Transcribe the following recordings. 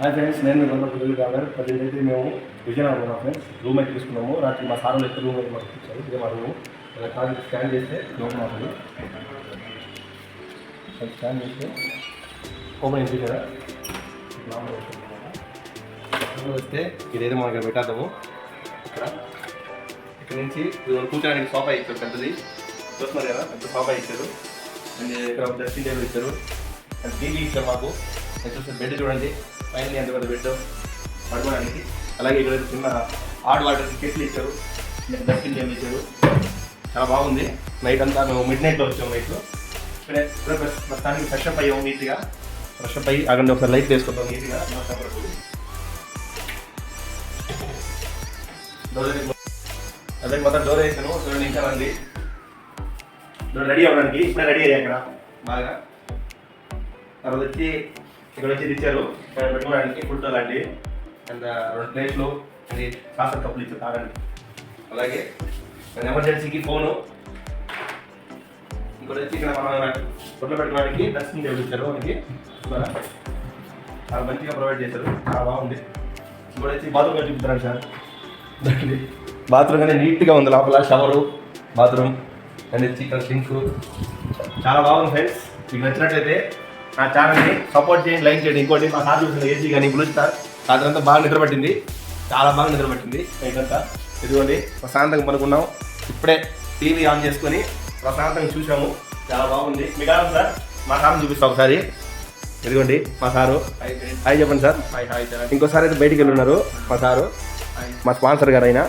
Hi friends నేను మీ వంద పొద్దులు కావాలి ప్రజెంట్ అయితే మేము విజయనగరం ఉన్నాం ఫ్రెండ్స్ రూమ్ అయితే తీసుకున్నాము. రాత్రి మా సార్ అయితే రూమ్ అయితే మాకు ఇచ్చారు. ఇదే మా రూమ్ ఇలా కార్డు స్కాన్ చేస్తే లోపల మాకు స్కాన్ చేస్తే ఓపెన్ అయింది కదా. వస్తే ఇదైతే మనం ఇక్కడ పెట్టేద్దాము. ఇక్కడ. ఇక్కడ నుంచి ఇది కూర్చోడానికి సోఫా ఇచ్చారు పెద్దది. చూస్తున్నారు కదా పెద్ద సోఫా ఇచ్చారు. అండ్ ఇక్కడ డ్రెస్సింగ్ టేబుల్ ఇచ్చారు. అండ్ టీవీ ఇచ్చారు మాకు. నేను చూస్తే బెడ్ చూడండి. పైన ఎంత పెద్ద బెడ్? పడుకోవడానికి. అలాగే ఇక్కడ చిన్న హాట్ వాటర్ కెట్లు ఇచ్చారు. డ్రెస్సింగ్ టేబుల్ ఇచ్చారు చాలా బాగుంది. నైట్ అంతా మేము మిడ్ నైట్లో వచ్చాము నైట్లో ఇప్పుడే ప్రస్తుతానికి ఫ్రెష్ అప్ అయ్యాము నీట్గా. ఫ్రెష్ అప్ అయ్యి అక్కడ ఒకసారి లైట్ వేసుకుంటాం నీట్గా. అదే మొత్తం డోర్ వేసాను. చూడండి ఇంకా రండి. రెడీ అవ్వడానికి. ఇప్పుడే రెడీ అయ్యాయి అక్కడ బాగా. తర్వాత వచ్చి ఇక్కడ వచ్చి ఇచ్చారు. ఇక్కడ పెట్టుకోవడానికి ఫుడ్ అలాంటి. అండ్ రెండు ప్లేట్లు అది సాసర్ కప్పులు ఇచ్చారు తాగండి. అలాగే ఎమర్జెన్సీకి ఫోను. ఇక్కడ వచ్చి ఇక్కడ మనం ఫుడ్లు పెట్టుకోవడానికి డ్రెస్సింగ్ టేబుల్ ఇచ్చారు. మనకి చాలా మంచిగా ప్రొవైడ్ చేశారు. చాలా బాగుంది. ఇక్కడ వచ్చి బాత్రూమ్ చూపిస్తారండి సార్? బాత్రూమ్ కానీ నీట్గా ఉంది. లోపల షవరు బాత్రూమ్ అండ్ వచ్చి ఇక్కడ సింక్. చాలా బాగుంది ఫ్రెండ్స్. మీకు నచ్చినట్లయితే నా ఛానల్ని సపోర్ట్ చేయండి లైక్ చేయండి. ఇంకోటి మా సార్ చూసిన ఏసీ కానీ బ్లూ స్టార్ రాత్రంతా బాగా నిద్రపట్టింది. చాలా బాగా నిద్రపట్టింది. నైట్ అంతా ఇదిగోండి ప్రశాంతంగా పనుకున్నాం ఇప్పుడే టీవీ ఆన్ చేసుకొని ప్రశాంతంగా చూసాము చాలా బాగుంది. మీకు సార్? మా సార్ని చూపిస్తాం ఒకసారి. ఇదిగోండి మా సారు. హాయ్ చెప్పండి సార్. సార్ ఇంకోసారి అయితే బయటికి వెళ్ళి ఉన్నారు మా సారు. మా స్పాన్సర్ గారు అయినా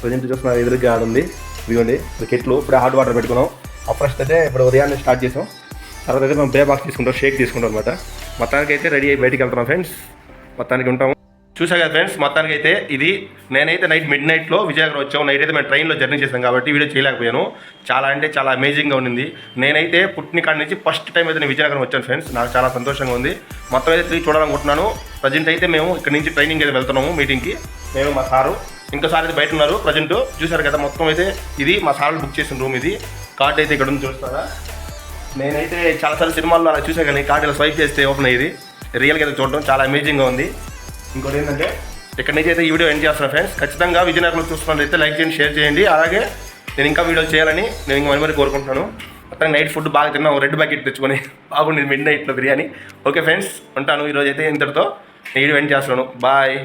ప్రజెంట్ చూస్తున్నారు ఎదురుగా ఆడ ఉంది ఇదిగోండి ఇప్పుడు కెట్లు ఇప్పుడు హాట్ వాటర్ పెట్టుకున్నాం. ఆ ఫస్ట్ అయితే ఇప్పుడు ఉదయాన్నే స్టార్ట్ చేసాం. తర్వాత అయితే మేము బే బాక్స్ తీసుకుంటాం షేక్ తీసుకుంటాం అనమాట మొత్తానికి అయితే రెడీ అయ్యి బయటికి వెళ్తున్నాం ఫ్రెండ్స్. మొత్తానికి ఉంటాము చూసా కదా ఫ్రెండ్స్ మొత్తానికి అయితే ఇది నేనైతే నైట్ మిడ్ నైట్లో విజయనగరం వచ్చాము. నైట్ అయితే మేము ట్రైన్లో జర్నీ చేసాం కాబట్టి వీడియో చేయలేకపోయాను. చాలా అంటే చాలా అమేజింగ్గా ఉండింది. నేనైతే పుట్టినకాడ నుంచి ఫస్ట్ టైం అయితే నేను విజయనగరం వచ్చాను ఫ్రెండ్స్. నాకు చాలా సంతోషంగా ఉంది. మొత్తం అయితే తిరిగి చూడాలనుకుంటున్నాను ప్రజెంట్ అయితే మేము ఇక్కడ నుంచి ట్రైనింగ్ అయితే వెళ్తున్నాము మీటింగ్కి నేను మా సారు ఇంకోసారి అయితే బయట ఉన్నారు ప్రజెంట్. చూసారు కదా మొత్తం అయితే ఇది మా సార్లు బుక్ చేసిన రూమ్ ఇది. కార్డ్ అయితే ఇక్కడ ఉంది చూస్తారా? నేనైతే చాలాసార్లు సినిమాల్లో అలా చూసా కానీ కార్డు ఇలా స్వైప్ చేస్తే ఓపెన్ అయ్యేది. రియల్గా అయితే చూడడం చాలా అమేజింగ్గా ఉంది. ఇంకోటి ఏంటంటే ఇక్కడ నుంచి అయితే ఈ వీడియో ఎండ్ చేస్తున్నాను ఫ్రెండ్స్ ఖచ్చితంగా విజయనగరంలో చూస్తున్నట్లయితే లైక్ చేయండి షేర్ చేయండి. అలాగే నేను ఇంకా వీడియోలు చేయాలని నేను ఇంకా మరి కోరుకుంటున్నాను. మొత్తం నైట్ ఫుడ్ బాగా తిన్నాం రెడ్ బకెట్ తెచ్చుకొని బాగుండేది మిడ్ నైట్లో బిర్యానీ. ఓకే ఫ్రెండ్స్ ఉంటాను. ఈరోజు అయితే ఇంతటితో నేను వీడియో ఎండ్ చేస్తున్నాను. బాయ్